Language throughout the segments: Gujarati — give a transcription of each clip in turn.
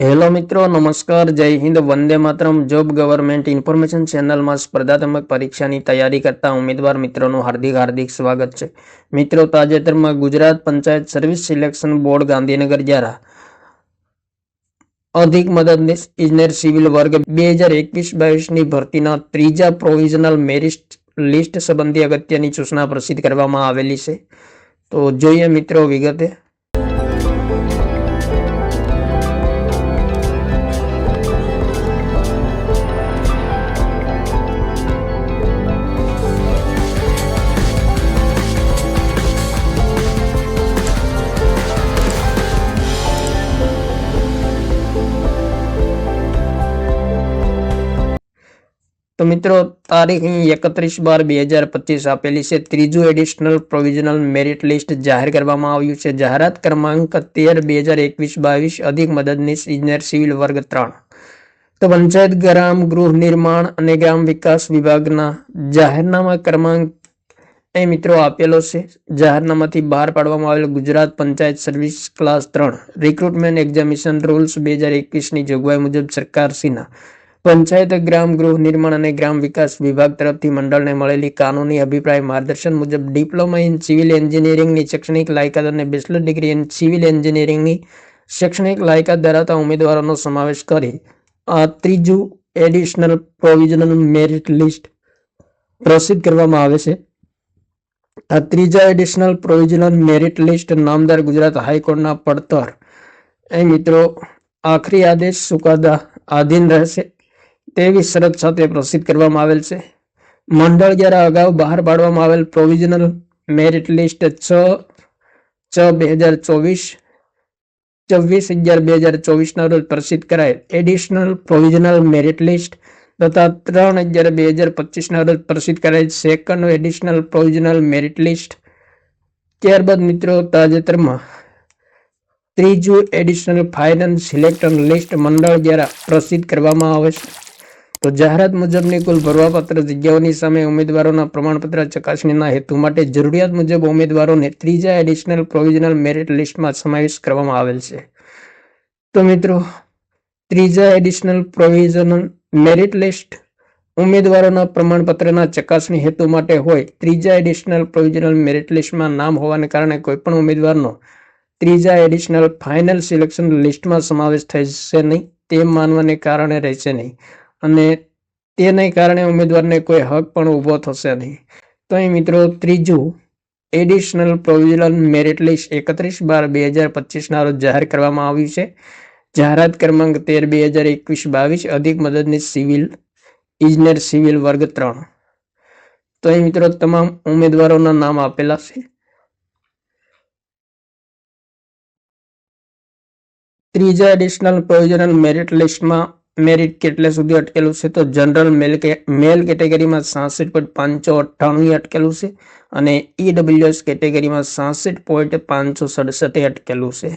હેલો મિત્રો, નમસ્કાર, જય હિન્દ, વંદે માતરમ. જોબ ગવર્મેન્ટ ઇન્ફોર્મેશન ચેનલમાં સ્પર્ધાત્મક પરીક્ષાની તૈયારી કરતા ઉમેદવાર મિત્રોનું હાર્દિક હાર્દિક સ્વાગત છે. મિત્રો, તાજેતરમાં Gujarat panchayat service selection board Gandhinagar દ્વારા અધિક મદદનીશ ઇજનેર સિવિલ વર્ગ બે હજાર એકવીસ બાવીસની ભરતીના ત્રીજા પ્રોવિઝનલ મેરિટ લિસ્ટ સંબંધી અગત્યની સૂચના પ્રસિદ્ધ કરવામાં આવેલી છે. તો જોઈએ મિત્રો વિગતે. તો મિત્રો, તારીખ એકત્રીસ બાર બે હજાર પચીસ આપેલી છે. ત્રીજું એડિશનલ પ્રોવિઝનલ મેરિટ લિસ્ટ જાહેર કરવામાં આવ્યું છે. જાહેરાત ક્રમાંક તેર બે હજાર એકવીસ બાવીસ, અધિક મદદનીશ ઇજનેર સિવિલ વર્ગ ત્રણ. તો પંચાયત ગ્રામ, ગૃહ નિર્માણ અને ગ્રામ વિકાસ વિભાગના જાહેરનામા ક્રમાંક એ મિત્રો આપેલો છે. જાહેરનામાથી બહાર પાડવામાં આવેલ ગુજરાત પંચાયત સર્વિસ ક્લાસ ત્રણ. રિક્રુટમેન્ટ એક્ઝામિનેશન રૂલ્સ બે હજાર એકવીસની જોગવાઈ મુજબ સરકારશ્રીના પંચાયત, ગ્રામ ગૃહ નિર્માણ અને ગ્રામ વિકાસ વિભાગ તરફથી મંડળને મળેલી કાનૂની અભિપ્રાય માર્ગદર્શન મુજબ ડિપ્લોમા ઇન સિવિલ એન્જિનિયરિંગની શૈક્ષણિક લાયકાત અને બેચલર ડિગ્રી ઇન સિવિલ એન્જિનિયરિંગની શૈક્ષણિક લાયકાત ધરાવતા ઉમેદવારોનો સમાવેશ કરી. આ ત્રીજું એડિશનલ પ્રોવિઝનલ મેરિટ લિસ્ટ પ્રસિદ્ધ કરવામાં આવે છે. આ ત્રીજા એડિશનલ પ્રોવિઝનલ મેરિટ લિસ્ટ નામદાર ગુજરાત હાઈકોર્ટના પડતર. એ મિત્રો, આખરી આદેશ ચુકાદા આધીન રહેશે. તેવી શરત સાથે પ્રસિદ્ધ કરવામાં આવેલ છે. મંડળ દ્વારા અગાઉ બહાર પાડવામાં આવેલ પ્રોવિઝનલ મેરિટ લિસ્ટ છ છ બે હજાર ચોવીસ, છવ્વીસ અગિયાર બે હજાર ચોવીસના રોજ પ્રસિદ્ધ કરાયેલ. એડિશનલ પ્રોવિઝનલ મેરિટ લિસ્ટ તથા ત્રણ અગિયાર બે હજાર પચીસના રોજ પ્રસિદ્ધ કરાયેલ second additional provisional merit list ત્યારબાદ મિત્રો તાજેતરમાં ત્રીજું એડિશનલ ફાઇનલ સિલેક્શન લિસ્ટ મંડળ દ્વારા પ્રસિદ્ધ કરવામાં આવે છે. તો જાહેરાત મુજબની કુલ ભરવાપાત્ર જગ્યાઓની સામે ઉમેદવારોના પ્રમાણપત્ર ચકાસણીના હેતુ માટે જરૂરિયાત મુજબ ઉમેદવારોને ત્રીજા એડિશનલ પ્રોવિઝનલ મેરિટ લિસ્ટમાં સમાવેશ કરવામાં આવેલ છે. તો મિત્રો, ત્રીજા એડિશનલ પ્રોવિઝનલ મેરિટ લિસ્ટ ઉમેદવારોના પ્રમાણપત્રના ચકાસણી હેતુ માટે હોય, ત્રીજા એડિશનલ પ્રોવિઝનલ મેરિટ લિસ્ટમાં નામ હોવાને કારણે કોઈપણ ઉમેદવારનો ત્રીજા એડિશનલ ફાઇનલ સિલેક્શન લિસ્ટમાં સમાવેશ થશે નહીં તેમ માનવાને કારણે રહેશે નહીં. અને તેને કારણે ઉમેદવારને કોઈ હક પણ ઊભો થશે નહીં. તો અહીં મિત્રો, ત્રીજું એડિશનલ પ્રોવિઝનલ મેરિટ લિસ્ટ એકત્રીસ બાર બે હજાર પચીસના રોજ જાહેર કરવામાં આવ્યું છે. જાહેરાત ક્રમાંક તેર બે હજાર એકવીસ બાવીસ, અધિક મદદની સિવિલ ઇજનેર સિવિલ વર્ગ ત્રણ. તો અહીં મિત્રો, તમામ ઉમેદવારોના નામ આપેલા છે. ત્રીજા એડિશનલ પ્રોવિઝનલ મેરિટ લિસ્ટમાં મેરિટ કેટલે સુધી અટકેલું છે? તો જનરલ મેલ મેલ કેટેગરીમાં સાસઠ પોઈન્ટ પાંચસો અઠ્ઠાણું અટકેલું છે અને ઈડબ્લ્યુએસ કેટેગરીમાં સાસઠ પોઈન્ટ પાંચસો સડસઠે અટકેલું છે.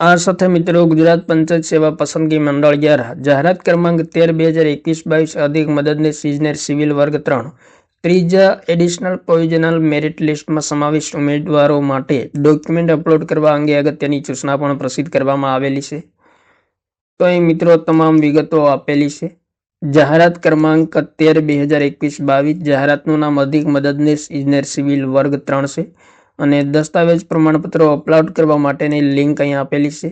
આ સાથે મિત્રો ગુજરાત પંચાયત સેવા પસંદગી મંડળ અગિયાર જાહેરાત ક્રમાંક તેર બે હજાર એકવીસ બાવીસ અધિક મદદનીશ ઇજનેર સિવિલ વર્ગ ત્રણ. ત્રીજા એડિશનલ પ્રોવિઝનલ મેરિટ લિસ્ટમાં સમાવિષ્ટ ઉમેદવારો માટે ડોક્યુમેન્ટ અપલોડ કરવા અંગે અગત્યની સૂચના પણ પ્રસિદ્ધ કરવામાં આવેલી છે. તો અહીં મિત્રો તમામ વિગતો આપેલી છે? જાહેરાત ક્રમાંક તેર બે હજાર એકવીસ બાવીસ. જાહેરાતનું નામ અધિક મદદનીશ ઇજનેર સિવિલ વર્ગ ત્રણ છે અને દસ્તાવેજ પ્રમાણપત્રો અપલોડ કરવા માટેની લિંક અહીં આપેલી છે.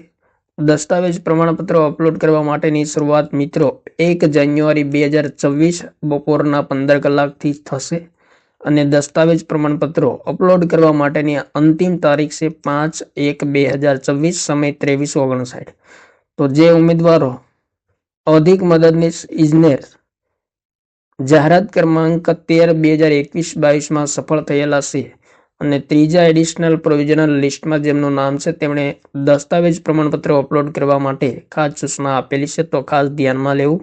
દસ્તાવેજ પ્રમાણપત્રો અપલોડ કરવા માટેની શરૂઆત મિત્રો એક જાન્યુઆરી બે હજાર છવ્વીસ બપોરના પંદર કલાકથી થશે અને દસ્તાવેજ પ્રમાણપત્રો અપલોડ કરવા માટેની અંતિમ તારીખ છે પાંચ એક બે હજાર છવ્વીસ સમય ત્રેવીસ ઓગણસાઠ. તો જે ઉમેદવારો અધિક મદદનીશ ઇજનેર જાહેરાત ક્રમાંક તેર બે હજાર એકવીસ બાવીસમાં સફળ થયેલા છે અને ત્રીજા એડિશનલ પ્રોવિઝનલ લિસ્ટમાં જેમનું નામ છે તેમણે દસ્તાવેજ પ્રમાણપત્ર અપલોડ કરવા માટે ખાસ સૂચના આપેલી છે. તો ખાસ ધ્યાનમાં લેવું.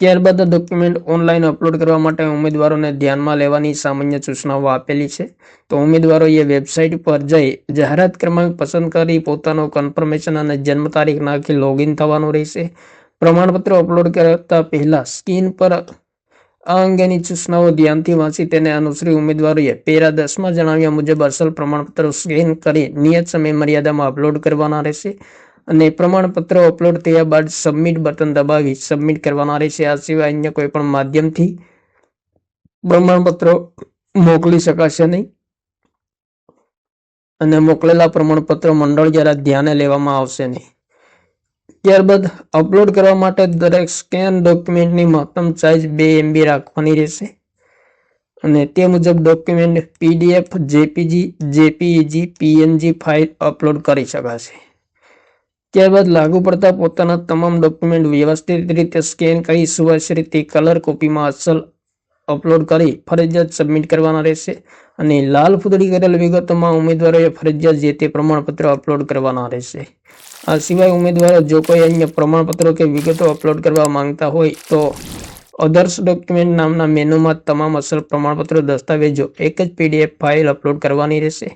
ત્યારબાદ ડોક્યુમેન્ટ ઓનલાઈન અપલોડ કરવા માટે ઉમેદવારોને ધ્યાનમાં લેવાની સામાન્ય સૂચનાઓ આપેલી છે. તો ઉમેદવારોએ વેબસાઇટ પર જઈ જાહેરાત ક્રમાંક પસંદ કરી પોતાનો કન્ફર્મેશન અને જન્મ તારીખ નાખી લોગિન થવાનું રહેશે. પ્રમાણપત્ર અપલોડ કરતા પહેલા સ્ક્રીન પર આ અંગેની સૂચનાઓ ધ્યાનથી વાંચી તેને અનુસરી ઉમેદવારોએ પેરા દસમાં જણાવ્યા મુજબ અસલ પ્રમાણપત્રો સ્કેન કરી નિયત સમય મર્યાદામાં અપલોડ કરવાના રહેશે. અને પ્રમાણપત્રો અપલોડ થયા બાદ સબમિટ બટન દબાવી. સબમિટ કરવાના રહેશે. આ સિવાય અન્ય કોઈ પણ માધ્યમથી પ્રમાણપત્રો મોકલી શકાશે નહીં. અને મોકલેલા પ્રમાણપત્રો મંડળ દ્વારા ધ્યાને લેવામાં આવશે નહીં. ત્યારબાદ અપલોડ કરવા માટે દરેક સ્કેન ડોક્યુમેન્ટની મહત્તમ સાઇઝ બે એમબી રાખવાની રહેશે. અને તે મુજબ document PDF JPG JPEG PNG file upload કરી શકાશે. ત્યારબાદ લાગુ પડતા પોતાના તમામ ડોક્યુમેન્ટ વ્યવસ્થિત રીતે સ્કેન કરી સુવ્યવસ્થિત રીતે કલર કોપીમાં અસલ અપલોડ કરી ફરજિયાત સબમિટ કરવાના રહેશે અને લાલ ફૂદડી કરેલ વિગતોમાં ઉમેદવારોએ ફરજિયાત જે તે પ્રમાણપત્ર અપલોડ કરવાના રહેશે. આ સિવાય ઉમેદવારો જો કોઈ અન્ય પ્રમાણપત્રો કે વિગતો અપલોડ કરવા માંગતા હોય તો અધર્સ ડોક્યુમેન્ટ નામના મેનુમાં તમામ અસલ પ્રમાણપત્રો, દસ્તાવેજો, એક જ પીડીએફ ફાઇલ અપલોડ કરવાની રહેશે.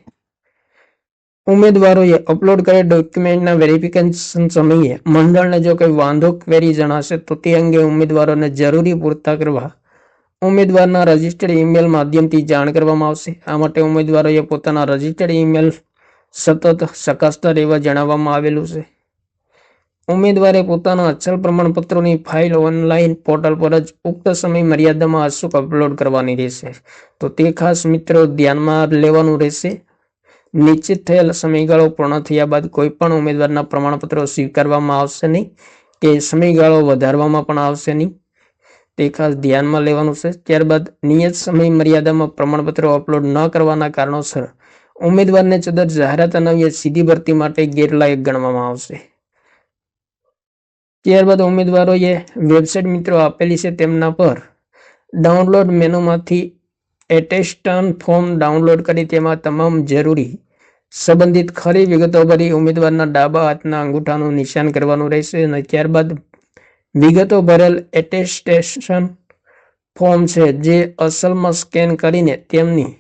ઉમેદવારોએ અપલોડ કરેલ ડોક્યુમેન્ટના વેરિફિકેશન સમયે મંડળને જો કોઈ વાંધો ક્વેરી જણાશે, તો તે અંગે ઉમેદવારોને જરૂરી પૂરતા કરવા ઉમેદવારના રજિસ્ટર્ડ ઈમેલ માધ્યમથી જાણ કરવામાં આવશે. આ માટે ઉમેદવારોએ પોતાના રજિસ્ટર્ડ ઈમેલ સતત ચકાસતા રહેવા જણાવવામાં આવેલું છે. ઉમેદવારે પોતાના અચલ પ્રમાણપત્રોની ફાઇલ ઓનલાઈન પોર્ટલ પર જ ઉક્ત સમય મર્યાદામાં અચૂક અપલોડ કરવાની રહેશે. તો તે ખાસ મિત્રો ધ્યાનમાં લેવાનું રહેશે. નિશ્ચિત થયેલ સમયગાળો પૂર્ણ થયા બાદ કોઈ પણ ઉમેદવારના પ્રમાણપત્રો સ્વીકારવામાં આવશે નહીં કે સમયગાળો વધારવામાં પણ આવશે નહીં. તે ખાસ ધ્યાનમાં લેવાનું છે. ત્યારબાદ નિયત સમય મર્યાદામાં પ્રમાણપત્રો અપલોડ ન કરવાના કારણોસર ઉમેદવારને ચદર જાહેરાત અનાવ્ય સીધી ભરતી માટે ગેરલાયક ગણવામાં આવશે. ત્યારબાદ ઉમેદવારોએ વેબસાઇટ મિત્રો આપેલી છે તેમના પર ડાઉનલોડ મેનુમાંથી એટેસ્ટન ફોર્મ ડાઉનલોડ કરી તેમાં તમામ જરૂરી સંબંધિત ખરી વિગતો ભરી ઉમેદવારના ડાબા હાથના અંગૂઠાનું નિશાન કરવાનું રહેશે અને ત્યારબાદ વિગતો ભરેલ એટેસ્ટેશન ફોર્મ છે, જે અસલમાં સ્કેન કરીને તેમની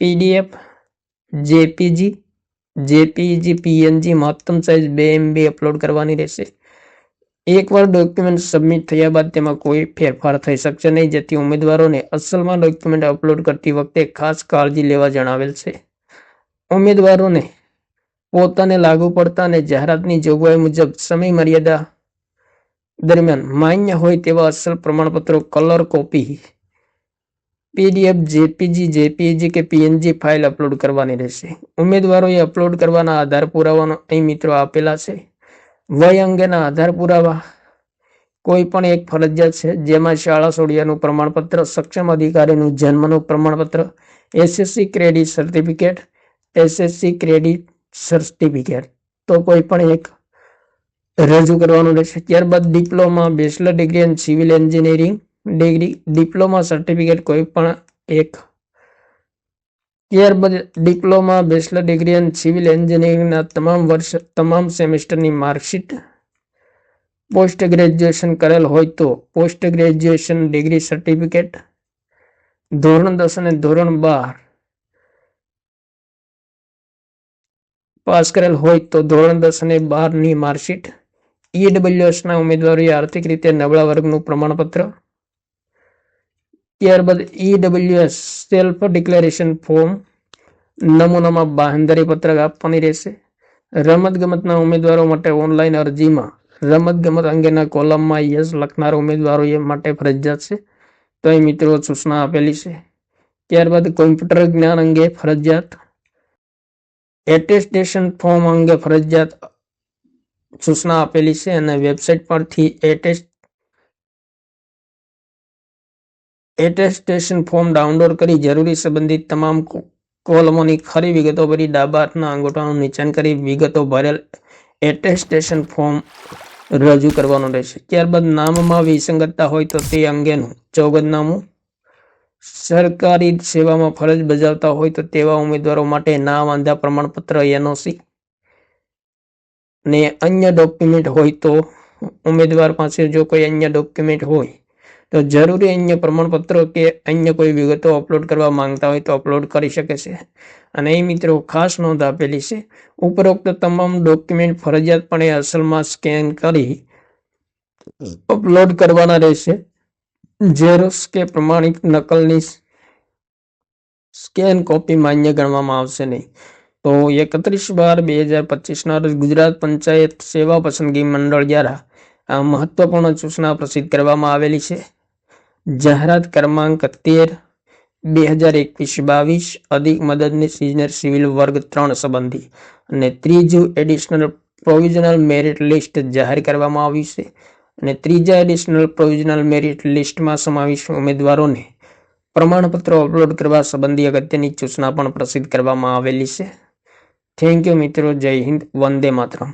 પીડીએફ, જેપીજી જેપીજી, પીએનજી, મહત્તમ સાઇઝ બે એમબી અપલોડ કરવાની રહેશે. એકવાર ડોક્યુમેન્ટ સબમિટ થયા બાદ તેમાં કોઈ ફેરફાર થઈ શકશે નહીં, જેથી ઉમેદવારોને અસલમાં ડોક્યુમેન્ટ અપલોડ કરતી વખતે ખાસ કાળજી લેવા જણાવેલ છે. ઉમેદવારોને પોતાને લાગુ પડતા અને જાહેરાતની જોગવાઈ મુજબ સમય મર્યાદા દરમિયાન માન્ય હોય તેવા અસલ પ્રમાણપત્રો colour copy PDF JPG JPG કે પીએનજી ફાઇલ અપલોડ કરવાની રહેશે. ઉમેદવારોએ અપલોડ કરવાના આધાર પુરાવાનો અહીં મિત્રો આપેલા છે. વય અંગેના આધાર પુરાવા. કોઈ પણ એક ફરજિયાત છે, જેમાં શાળા સોડિયાનું પ્રમાણપત્ર, સક્ષમ અધિકારીનું જન્મનું પ્રમાણપત્ર SSC credit certificate SSC credit certificate તો કોઈ પણ એક રજૂ કરવાનું રહેશે. ત્યારબાદ diploma, bachelor degree and civil engineering degree, diploma certificate કોઈ પણ એક ત્યારબાદ ડિપ્લોમા બેચલર ડિગ્રી અને સિવિલ એન્જિનિયરિંગના તમામ વર્ષ, તમામ સેમેસ્ટરની માર્કશીટ પોસ્ટ ગ્રેજ્યુએશન કરેલ હોય તો પોસ્ટ ગ્રેજ્યુએશન ડિગ્રી સર્ટિફિકેટ ધોરણ દસ અને ધોરણ બાર પાસ કરેલ હોય તો ધોરણ દસ અને બારની માર્કશીટ ઈડબ્લ્યુએસના ઉમેદવારોએ આર્થિક રીતે નબળા વર્ગનું પ્રમાણપત્ર, ત્યારબાદ ઈડબ્લ્યુએસ સેલ્ફ ડિક્લેરેશન ફોર્મ નમૂનામાં બાંહેધરી પત્રક આપવાની રહેશે. રમત ગમતના ઉમેદવારો માટે ઓનલાઈન અરજીમાં રમત ગમત અંગેના કોલમમાં યસ લખનાર ઉમેદવારો એ માટે ફરજિયાત છે. તો એ મિત્રો સૂચના આપેલી છે. ત્યારબાદ કોમ્પ્યુટર જ્ઞાન અંગે ફરજિયાત. એટેસ્ટેશન ફોર્મ અંગે ફરજિયાત સૂચના આપેલી છે અને વેબસાઇટ પરથી એટેસ્ટ એટેસ્ટેશન ફોર્મ ડાઉનલોડ કરી જરૂરી સંબંધિત તમામ કોલમોની ખરી વિગતો ભરી ડાબા હાથના અંગૂઠાનું નીચાણ કરી વિગતો ભરેલ એટેસ્ટેશન ફોર્મ રજૂ કરવાનું રહેશે. ત્યારબાદ નામમાં વિસંગતતા હોય તો તે અંગેનું ચોગદનામું સરકારી સેવામાં ફરજ બજાવતા હોય તો તેવા ઉમેદવારો માટે નામ, આંધા, પ્રમાણપત્ર, એનઓસી ને અન્ય ડોક્યુમેન્ટ હોય તો ઉમેદવાર પાસે જો કોઈ અન્ય ડોક્યુમેન્ટ હોય તો જરૂરી અન્ય પ્રમાણપત્રો કે અન્ય કોઈ વિગતો અપલોડ કરવા માંગતા હોય તો અપલોડ કરી શકે છે. અને એ મિત્રો ખાસ નોંધ આપેલી છે. ઉપરોક્ત તમામ ડોક્યુમેન્ટ ફરજિયાતપણે અસલમાં સ્કેન કરી અપલોડ કરવાના રહેશે. ઝેરોક્સ કે પ્રમાણિત નકલની સ્કેન કોપી માન્ય ગણવામાં આવશે નહીં. તો એકત્રીસ બાર બે હજાર પચીસના રોજ ગુજરાત પંચાયત સેવા પસંદગી મંડળ દ્વારા આ મહત્વપૂર્ણ સૂચના પ્રસિદ્ધ કરવામાં આવેલી છે. જાહેરાત ક્રમાંક તેર, બે હજાર એકવીસ બાવીસ અધિક મદદનીશ સિનિયર સિવિલ વર્ગ ત્રણ સંબંધી અને ત્રીજું એડિશનલ પ્રોવિઝનલ મેરિટ લિસ્ટ જાહેર કરવામાં આવ્યું છે અને ત્રીજા એડિશનલ પ્રોવિઝનલ મેરિટ લિસ્ટમાં સમાવિષ્ટ ઉમેદવારોને પ્રમાણપત્રો અપલોડ કરવા સંબંધી અગત્યની સૂચના પણ પ્રસિદ્ધ કરવામાં આવેલી છે. થેન્ક યુ મિત્રો. જય હિન્દ. વંદે માતરમ.